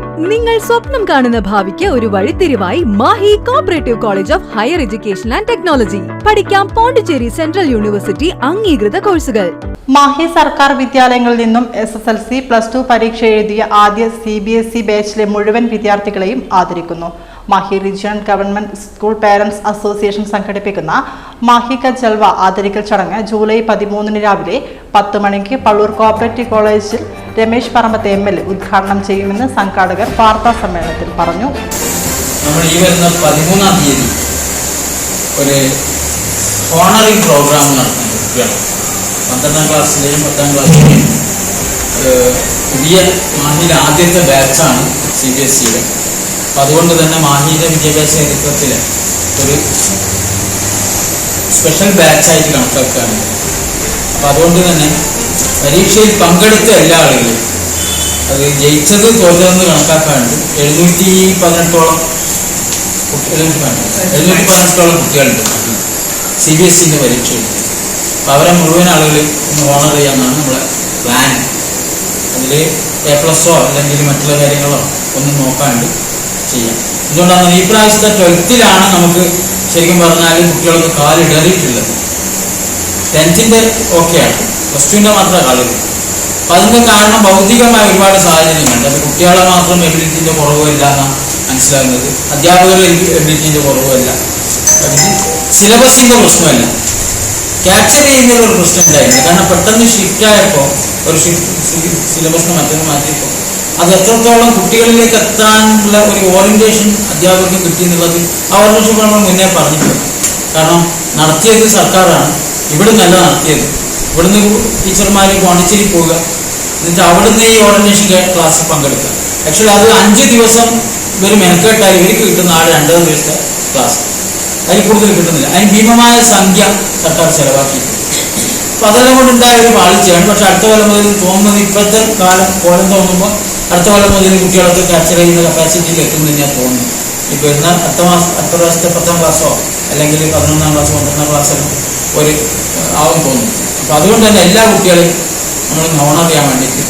നിങ്ങൾ സ്വപ്നം കാണുന്ന ഭാവിക്ക് ഒരു വഴിത്തിരിവായി Mahe cooperative college of higher education and technology പഠിക്കാം പോണ്ടിച്ചേരി സെൻട്രൽ യൂണിവേഴ്സിറ്റി അംഗീകൃത കോഴ്സുകൾ. മാഹി സർക്കാർ വിദ്യാലയങ്ങളിൽ നിന്നും S S L C plus two പരീക്ഷ എഴുതിയ ആദ്യ സി ബി എസ് ഇ ബാച്ചിലെ മുഴുവൻ വിദ്യാർത്ഥികളെയും ആദരിക്കുന്നു. Mahe regional government school parents association സംഘടിപ്പിക്കുന്ന മാഹി ക ജൽവ ആദരിക്കൽ ചടങ്ങ് ജൂലൈ പതിമൂന്നിന് രാവിലെ പത്ത് മണിക്ക് പള്ളൂർ കോപ്പറേറ്റീവ് കോളേജിൽ Ramesh Parambath M L A ഉദ്ഘാടനം ചെയ്യുമെന്ന് സംഘാടകർ വാർത്താ സമ്മേളനത്തിൽ പറഞ്ഞു. നമ്മൾ ഈ വരുന്ന പതിമൂന്നാം തീയതി ഒരു ഓണറിംഗ് പ്രോഗ്രാം നടത്തുന്നുണ്ട് കുട്ടികൾ പന്ത്രണ്ടാം ക്ലാസ്സിലെയും പത്താം ക്ലാസ്സിലെയും പുതിയ മാഹിയിലെ ആദ്യത്തെ ബാച്ചാണ് സി ബി എസ് സിയുടെ അപ്പം അതുകൊണ്ട് തന്നെ മാഹിയിലെ വിദ്യാഭ്യാസ ചരിത്രത്തിൽ ഒരു സ്പെഷ്യൽ ബാച്ചായിട്ട് കണക്കാക്കുകയാണ് അപ്പം അതുകൊണ്ട് തന്നെ പരീക്ഷയിൽ പങ്കെടുത്ത എല്ലാ ആളുകളും. അത് ജയിച്ചത് തോറ്റതെന്ന് കണക്കാക്കാണ്ട് എഴുന്നൂറ്റി പതിനെട്ടോളം എഴുന്നൂറ്റി എഴുന്നൂറ്റി പതിനെട്ടോളം കുട്ടികളുണ്ട്. സി ബി എസ് സിന്റെ പരീക്ഷ എഴുതി അപ്പോൾ അവരെ മുഴുവൻ ആളുകൾ ഒന്ന് ഓണർ ചെയ്യാമെന്നാണ് നമ്മളെ പ്ലാൻ അതിൽ എ പ്ലസോ അല്ലെങ്കിൽ മറ്റുള്ള കാര്യങ്ങളോ ഒന്നും നോക്കാണ്ട് ചെയ്യാം എന്തുകൊണ്ടാണ് ഈ പ്രാവശ്യത്തെ ട്വൽത്തിലാണ് നമുക്ക് ശരിക്കും പറഞ്ഞാൽ കുട്ടികളൊന്ന് കാലിടറിയിട്ടുള്ളത് ടെൻത്തിന്റെ ഓക്കെയാണ് പ്ലസ് ടുവിന്റെ മാത്രമേ കളി അപ്പം അതിന്റെ കാരണം ഭൗതികമായ ഒരുപാട് സാഹചര്യങ്ങളുണ്ട്. അത് കുട്ടികളെ മാത്രം എബിലിറ്റിന്റെ കുറവില്ല എന്നാണ് മനസ്സിലാകുന്നത്. അധ്യാപകരുടെ എബിലിറ്റിന്റെ കുറവല്ല സിലബസിന്റെ പ്രശ്നമല്ല. ക്യാപ്ചർ ചെയ്യുന്നതിൽ ഒരു പ്രശ്നം ഉണ്ടായിരുന്നു. കാരണം പെട്ടെന്ന് ഷിഫ്റ്റ് ആയപ്പോൾ ഒരു ഷിഫ്റ്റ് സിലബസിന് മറ്റൊന്ന് മാറ്റിയപ്പോൾ അത് എത്രത്തോളം കുട്ടികളിലേക്ക് എത്താനുള്ള ഒരു ഓറിയന്റേഷൻ അധ്യാപകർക്ക് കിട്ടി എന്നുള്ളത് ആ ഓറിയന്റേഷൻ നമ്മൾ മുന്നേ പറഞ്ഞിട്ടുണ്ട്. കാരണം നടത്തിയത് സർക്കാരാണ്. ഇവിടെ നല്ല നടത്തിയത്. ഇവിടുന്ന് ടീച്ചർമാർ പോണ്ടിച്ചേരി പോവുക. എന്നിട്ട് അവിടുന്ന് ഈ ഓറിയന്റേഷൻ ക്ലാസ്സിൽ പങ്കെടുക്കുക. ആക്ച്വലി അത് അഞ്ച് ദിവസം ഇവർ മെനക്കെട്ടായി. ഇവർക്ക് കിട്ടുന്ന ആൾ രണ്ടര ദിവസത്തെ ക്ലാസ്. അതിൽ കൂടുതൽ കിട്ടുന്നില്ല. അതിന് ഭീമമായ സംഖ്യ സർക്കാർ ചെലവാക്കി അപ്പൊ അതെല്ലാം കൊണ്ടുണ്ടായ ഒരു പാളിച്ചയാണ് പക്ഷെ അടുത്ത കൊല്ലം മുതൽ തോന്നുന്നത് ഇപ്പോഴത്തെ കാലം കോലം തോന്നുമ്പോൾ അടുത്ത കൊല്ലം മുതൽ കുട്ടികളൊക്കെ ചർച്ച ചെയ്യുന്ന കപ്പാസിറ്റിയിൽ എത്തുന്നു ഞാൻ ഇപ്പൊ ഇന്ന് അടുത്ത മാസം അടുത്ത പ്രാവശ്യത്തെ പത്താം ക്ലാസ്സോ അല്ലെങ്കിൽ പതിനൊന്നാം ക്ലാസ്സോ പന്ത്രണ്ടാം ക്ലാസ്സിലോ ഒരു ആവും തോന്നുന്നു. അപ്പൊ അതുകൊണ്ട് തന്നെ എല്ലാ കുട്ടികളെയും നമ്മൾ നോണറിയാൻ വേണ്ടിയിട്ട്